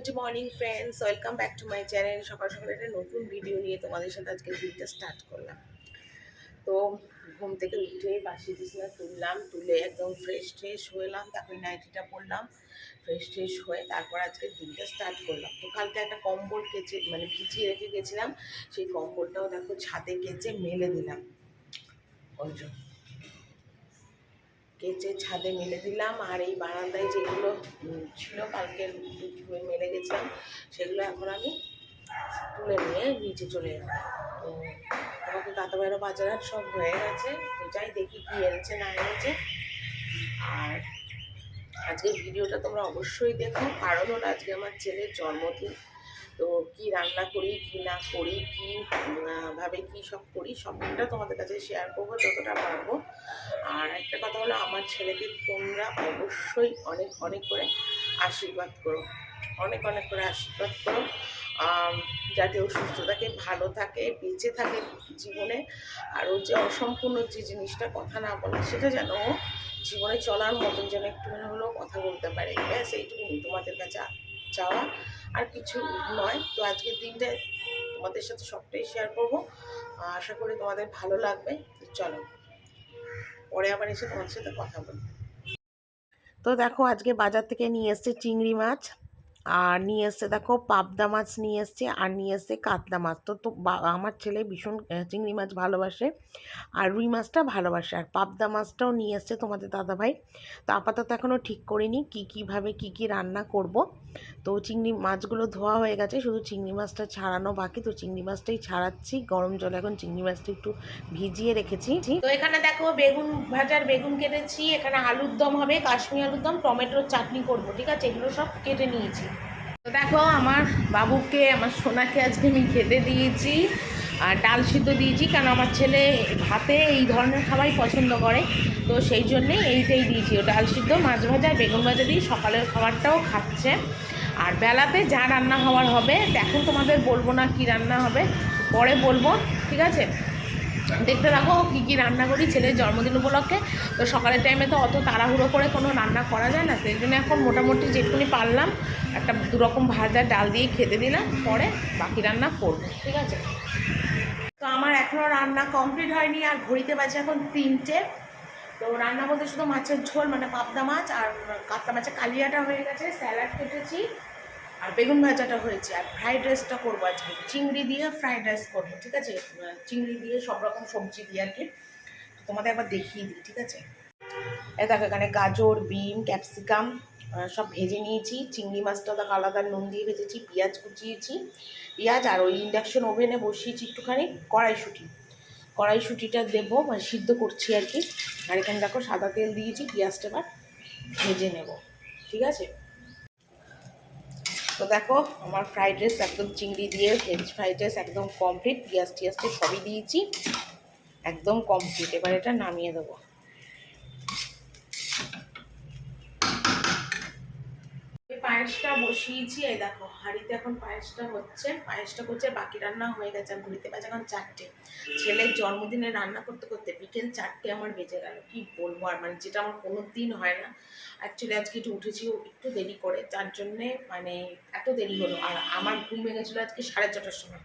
Good morning friends welcome back to my channel সকাল সকাল একটা নতুন ভিডিও নিয়ে তোমাদের সাথে আজকে দিনটা স্টার্ট করলাম। তো ঘুম থেকে উঠে বাসি বিছনা তুললাম, তুলে একদম ফ্রেশ ট্রেশ হলাম তারপরে নাইটিটা পরলাম ফ্রেশ ট্রেশ হয়ে তারপর আজকে দিনটা স্টার্ট করলাম। তো কালকে একটা কম্বল কেচে মানে ভিজিয়ে রেখে গেছিলাম, সেই কম্বলটাও দেখো ছাদে কেচে মেলে দিলাম। ওই জন্য কেচে ছাদে মেলে দিলাম। আর এই বারান্দায় যেগুলো ছিল, কালকে ধুয়ে মেলে গেছিলাম, সেগুলো এখন আমি তুলে নিয়ে নিচে চলে যাব আমাকে কাতাবাইরও বাজার হাট সব হয়ে গেছে। তো যাই দেখি কি এনেছে, না এনেছে। আর আজকের ভিডিওটা তোমরা অবশ্যই দেখো। কারণ হলো আজকে আমার ছেলের জন্মদিন। তো কি রান্না করি, কি না করি, কি ভাবে কি সব করি, সবটা তোমাদের কাছে শেয়ার করব যতটা পারব। আর একটা কথা হলো, আমার ছেলেকে তোমরা অবশ্যই অনেক অনেক করে আশীর্বাদ করো। অনেক অনেক করে আশীর্বাদ করো। যাতে ও সুস্থ থাকে, ভালো থাকে, বেঁচে থাকে জীবনে। আর ও যে অসম্পূর্ণ যে জিনিসটা কথা না বলে, সেটা যেন জীবনে চলার মতন যেন একটুখানি হলেও কথা বলতে পারে। ব্যাস, এইটুকুনি তোমাদের কাছে চাওয়া। আর কিছু নয়। তো আজকের দিনটা তোমাদের সাথে সবটাই শেয়ার করব। আশা করি তোমাদের ভালো লাগবে। তো চলো, পরে আবার এসে তোমার সাথে কথা বলব। তো দেখো, আজকে বাজার থেকে নিয়ে এসছে চিংড়ি মাছ। আর নিয়ে এসছে দেখো পাবদা মাছ নিয়ে এসছে আর নিয়ে এসছে কাতলা মাছ। তো তো আমার ছেলে ভীষণ চিংড়ি মাছ ভালোবাসে আর রুই মাছটা ভালোবাসে। আর পাবদা মাছটাও নিয়ে এসছে তোমাদের দাদাভাই। তো আপাতত এখনও ঠিক করিনি কী, কীভাবে কী কী রান্না করব। তো চিংড়ি মাছগুলো ধোয়া হয়ে গেছে, শুধু চিংড়ি মাছটা ছাড়ানো বাকি। তো চিংড়ি মাছটাই ছাড়াচ্ছি, গরম জলে এখন চিংড়ি মাছটা একটু ভিজিয়ে রেখেছি। তো এখানে দেখো বেগুন ভাজার বেগুন কেটেছি, এখানে আলুর দম হবে, কাশ্মীর আলুর দম, টমেটোর চাটনি করব, ঠিক আছে? এগুলো সব কেটে নিয়েছি। দেখো, আমার বাবুকে, আমার সোনাকে আজকে আমি খেতে দিয়েছি, আর ডাল সিদ্ধ দিয়েছি, কারণ আমার ছেলে ভাতে এই ধরনের খাবারই পছন্দ করে। তো সেই জন্যে এইটাই দিয়েছি। ও ডাল সিদ্ধ, মাছ ভাজা বেগুন ভাজা দিয়ে সকালের খাবারটাও খাচ্ছে। আর বেলাতে যা রান্না হওয়ার হবে এখন তোমাদের বলব না কি রান্না হবে, পরে বলব, ঠিক আছে? দেখতে থাকো, কী কী রান্না করি, ছেলের জন্মদিন উপলক্ষে। তো সকালের টাইমে তো অত তাড়াহুড়ো করে কোনো রান্না করা যায় না, সেই জন্য এখন মোটামুটি যেটুকুনি পারলাম, একটা দুরকম ভাজা ডাল দিয়ে খেতে দিলাম, পরে বাকি রান্না করব, ঠিক আছে? তো আমার এখনও রান্না কমপ্লিট হয়নি, আর ঘড়িতে বাজে এখন তিনটে। তো রান্না বলতে শুধু মাছের ঝোল মানে পাবদা মাছ আর কাতলা মাছের কালিয়াটা হয়ে গেছে, স্যালাড কেটেছি। আর বেগুন ভাজাটা হয়েছে, আর ফ্রাইড রাইসটা করব আজকে। চিংড়ি দিয়ে ফ্রাইড রাইস করব, ঠিক আছে? চিংড়ি দিয়ে সব রকম সবজি দিয়ে আর কি। তোমাদের একবার দেখিয়ে দিই, ঠিক আছে? এই দেখো, এখানে গাজর, বিম, ক্যাপসিকাম সব ভেজে নিয়েছি। চিংড়ি মাছটা দেখো, আলাদা নুন দিয়ে ভেজেছি, পেঁয়াজ কুচিয়েছি। পেঁয়াজ আর ওই ইন্ডাকশন ওভেনে বসিয়েছি একটুখানি, কড়াইশুঁটি। কড়াইশুঁটিটা দেবো মানে সিদ্ধ করছি আর কি। আর এখানে দেখো সাদা তেল দিয়েছি, পেঁয়াজটা এবার ভেজে নেব, ঠিক আছে? তো দেখো, আমার ফ্রাইড রাইস একদম চিংড়ি দিয়ে ভেজ ফ্রাইড রাইস একদম কমপ্লিট পেঁয়াজ টিয়াজটি সবই দিয়েছি, একদম কমপ্লিট এবার এটা নামিয়ে দেবো। পায়েসটা বসিয়েছি, এই দেখো, হাঁড়িতে এখন পায়েসটা হচ্ছে, পায়েসটা করছে বাকি রান্না হয়ে গেছে আর ঘুরিতে বাজে এখন চারটে। ছেলের জন্মদিনে রান্না করতে করতে বিকেল চারটে আমার বেজে গেল, কি বলব আর মানে যেটা আমার কোনো দিন হয় না। অ্যাকচুয়ালি আজকে একটু উঠেছি, একটু দেরি করে, যার জন্যে মানে এত দেরি হলো, আর আমার ঘুম ভেঙেছিলো আজকে সাড়ে ছটার সময়।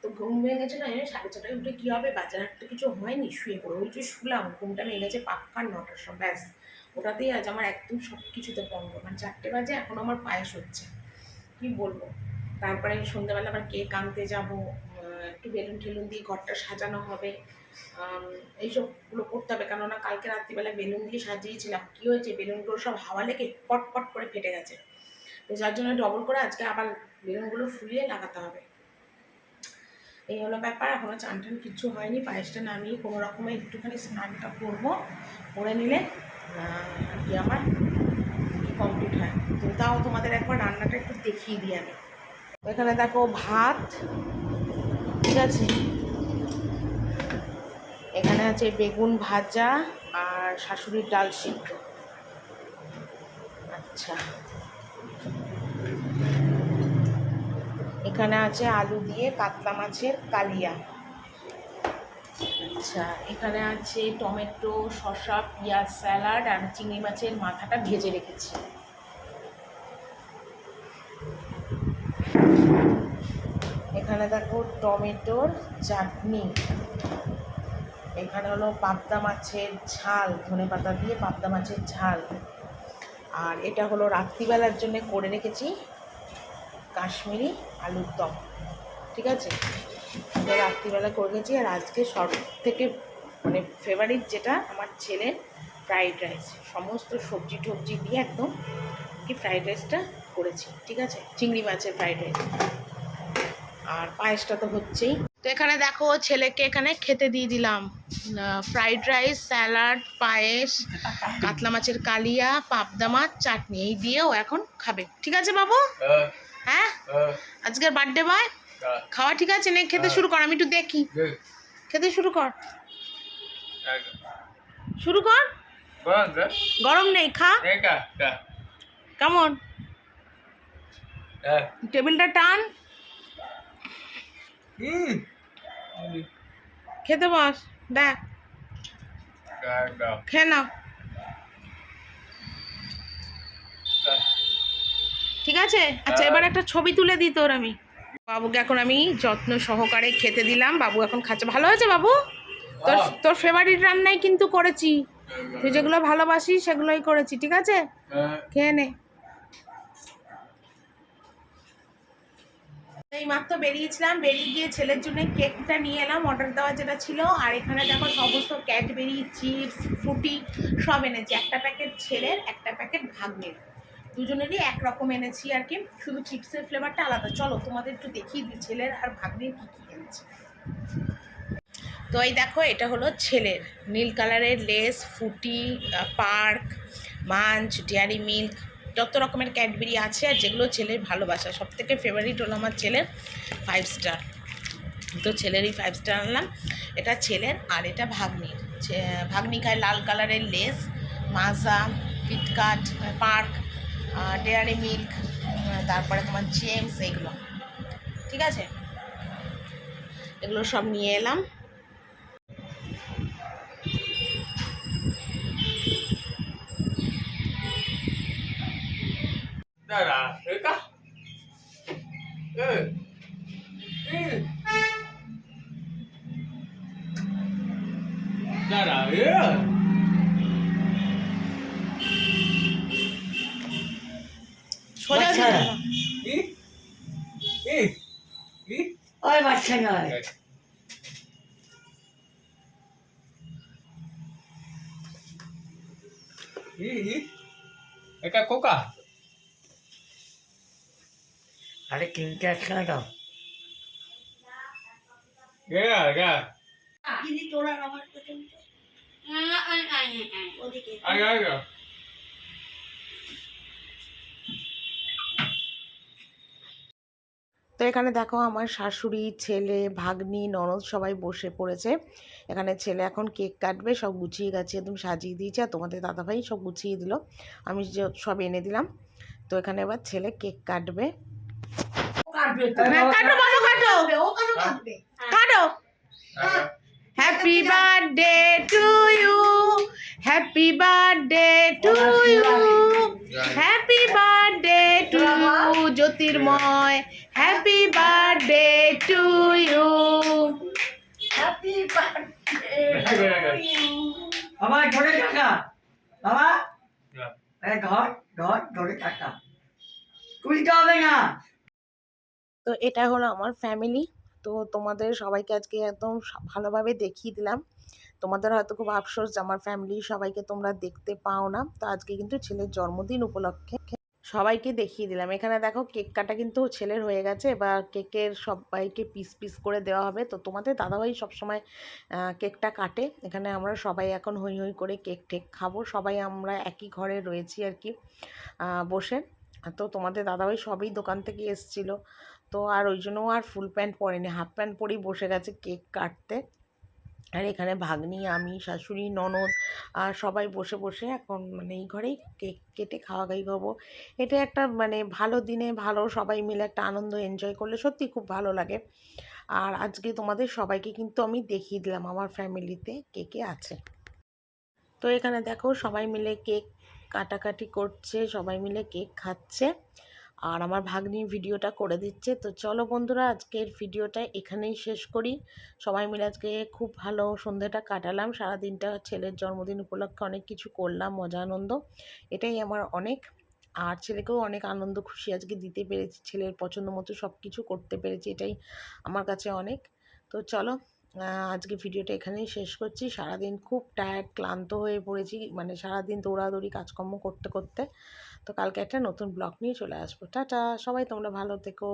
তো ঘুম ভেঙেছিল আমি সাড়ে ছটায় উঠে কী হবে, বাজার তো কিছু হয়নি, শুয়ে পড়ে, ওই যে শুলাম, ঘুমটা ভেঙে গেছে পাক্কা নটার সময়, ব্যাস। ওটাতেই আজ আমার একদম সব কিছুতে বন্ধ মানে চারটে বাজে, এখন আমার পায়েস হচ্ছে। কি বলব? তারপরে সন্ধ্যাবেলা আবার কেক আনতে যাব। একটু বেলুন টেলুন দিয়ে ঘরটা সাজানো হবে। এইসবগুলো করতে হবে। কেননা কালকে রাত্রিবেলা বেলুন দিয়ে সাজিয়েছিলাম। কী হয়েছে? বেলুনগুলো সব হাওয়া লেগে পট পট করে ফেটে গেছে। তো যার জন্য ডবল করে আজকে আবার বেলুনগুলো ফুলিয়ে লাগাতে হবে। এই হলো ব্যাপার। এখনও চান টান কিচ্ছু হয়নি। পায়েসটা নামিয়ে কোনো রকমে একটুখানি স্নানটা করব। করে নিলে কি আমার কমপ্লিট হয়। তো তাও তোমাদের একবার রান্নাটা একটু দেখিয়ে দিই আমি। এখানে দেখো ভাত, ঠিক আছে? এখানে আছে বেগুন ভাজা আর শাশুড়ির ডাল সিদ্ধ। আচ্ছা। এখানে আছে আলু দিয়ে কাতলা মাছের কালিয়া। আচ্ছা এখানে আছে টমেটো, শসা, পেঁয়াজ স্যালাড আর চিংড়ি মাছের মাথাটা ভেজে রেখেছি। এখানে দেখো টমেটোর চাটনি। এখানে হলো পাবদা মাছের ঝাল, ধনে পাতা দিয়ে পাবদা মাছের ঝাল। আর এটা হলো রাত্রিবেলার জন্য করে রেখেছি কাশ্মীরি আলুর দম, ঠিক আছে? এটা রাত্রিবেলা করে রেখেছি আর আজকে সব থেকে মানে ফেভারিট যেটা আমার ছেলের ফ্রাইড রাইস সমস্ত সবজি টবজি দিয়ে একদম কি ফ্রাইড রাইসটা করেছি ঠিক আছে? চিংড়ি মাছের ফ্রাইড রাইস আর পায়েসটা তো হচ্ছেই। তো এখানে দেখো ছেলেকে এখানে খেতে দিয়ে দিলাম। ফ্রাইড রাইস স্যালাড পায়েস কাতলা মাছের কালিয়া পাবদা মাছ চাটনি। এই দিয়েও এখন খাবে। ঠিক আছে বাবু? Uh, হ্যাঁ? uh, আজকের বার্থডে বয় খাওয়া ঠিক আছে? নে খেতে শুরু কর আমি একটু দেখি। খেতে শুরু কর। শুরু কর। গরম নেই খা। কেমন? টেবিলটা টান. খেতে বস দেখ. খেয়ে নাও। ঠিক আছে? আচ্ছা এবার একটা ছবি তুলে দিই তোর আমি। বাবুকে এখন আমি যত্ন সহকারে খেতে দিলাম। বাবু এখন খাচ্ছে। ভালো হয়েছে বাবু? তোর তোর ফেভারিট রান্নাই কিন্তু করেছি। তুই যেগুলো ভালোবাসি সেগুলোই করেছি ঠিক আছে? Uh, খেয়ে নে। এই মাত্র বেরিয়েছিলাম। বেরিয়ে গিয়ে ছেলের জন্য কেকটা নিয়ে এলাম অর্ডার দেওয়া যেটা ছিল। আর এখানে দেখো সমস্ত ক্যাডবেরি চিপস ফ্রুটি সব এনেছি। একটা প্যাকেট ছেলের একটা প্যাকেট ভাগ্নের। দুজনেরই একরকম এনেছি আর কি। শুধু চিপসের ফ্লেভারটা আলাদা। চলো, তোমাদের একটু দেখিয়ে দিই ছেলের আর ভাগ্নের কী কী এনেছি। তো এই দেখো, এটা হলো ছেলের। নীল কালারের লেস, ফুটি পার্ক, মাঞ্চ, ডেয়ারি মিল্ক, যত রকমের ক্যাডবেরি আছে আর যেগুলো ছেলের ভালোবাসা। সব থেকে ফেভারিট হলো আমার ছেলের ফাইভ স্টার তো ছেলেরই ফাইভ স্টার আনলাম। এটা ছেলের আর এটা ভাগ্নির। ভাগ্নি খায় লাল কালারের লেস, মাজা, কিটকাট, পার্ক। ডেয়ারি মিল্ক তারপরে তোমার জেমস এগুলো। ঠিক আছে? এগুলো সব নিয়ে এলাম। dah বাচ্চা। Eh. Eh. Eh. ওই বাচ্চা নয় Eh. Eh. Eka koka. আরে একসাথে দাও Ya, ya. Ayo, ayo. তো এখানে দেখো আমার শাশুড়ি ছেলে ভাগ্নি ননদ সবাই বসে পড়েছে। এখানে ছেলে এখন কেক কাটবে সব গুছিয়ে গেছে একদম সাজিয়ে দিয়েছে আর তোমাদের দাদাভাই সব গুছিয়ে দিল। আমি সব এনে দিলাম। তো এখানে এবার ছেলে কেক কাটবে। হ্যাঁ, happy birthday to you happy birthday to you happy birthday to Jyotirmoy happy birthday to you happy ayo. বাবা ধরে টাকা। বাবা? ধর ধর ধরে টাকা। তুলতে হবে না। তো এটা হলো আমার ফ্যামিলি তো তোমাদের সবাইকে আজকে একদম ভালোভাবে দেখিয়ে দিলাম। তোমাদের হয়তো খুব আফসোস যে আমার ফ্যামিলি সবাইকে তোমরা দেখতে পাও না। তো আজকে কিন্তু ছেলের জন্মদিন উপলক্ষে। সবাইকে দেখিয়ে দিলাম। এখানে দেখো কেক কাটা কিন্তু ছেলের হয়ে গেছে। এবার কেকের সবাইকে পিস পিস করে দেওয়া হবে। তো তোমাদের দাদাভাই সবসময় কেকটা কাটে। এখানে আমরা সবাই এখন হই হই করে কেক টেক খাব। সবাই আমরা একই ঘরে রয়েছি আর কি বসে। তো তোমাদের দাদাভাই সবই দোকান থেকে এসছিলো। তো আর ওই জন্য আর ফুল প্যান্ট পরেনি। হাফ প্যান্ট পরেই বসে গেছে কেক কাটতে। আর এখানে ভাগ্নি, আমি, শাশুড়ি, ননদ আর সবাই বসে বসে এখন মানে এই ঘরেই কেক কেটে খাওয়া খাই খাব। এটা একটা মানে ভালো দিনে ভালো সবাই মিলে একটা আনন্দ এনজয় করলে সত্যি খুব ভালো লাগে। আর আজকে তোমাদের সবাইকে কিন্তু আমি দেখিয়ে দিলাম আমার ফ্যামিলিতে কে কে আছে। তো এখানে দেখো সবাই মিলে কেক কাটাকাটি করছে, সবাই মিলে কেক খাচ্ছে। আর আমার ভাগ্নি ভিডিওটা করে দিচ্ছে। তো চলো বন্ধুরা, আজকের ভিডিওটা এখানেই শেষ করি। সবাই মিলে আজকে খুব ভালো সন্ধ্যাটা কাটালাম। সারাদিনটা ছেলের জন্মদিন উপলক্ষে অনেক কিছু করলাম, মজা, আনন্দ। এটাই আমার অনেক। আর ছেলেকেও অনেক আনন্দ, খুশি আজকে দিতে পেরেছি। ছেলের পছন্দ মতো সব কিছু করতে পেরেছি, এটাই আমার কাছে অনেক। তো চলো আজকে ভিডিওটা এখানেই শেষ করছি। সারাদিন খুব টায়ার্ড ক্লান্ত হয়ে পড়েছি। মানে সারাদিন দৌড়াদৌড়ি, কাজকর্ম করতে করতে। তো কালকে একটা নতুন ব্লগ নিয়ে চলে আসব। টাটা সবাই তোমরা ভালো থেকো।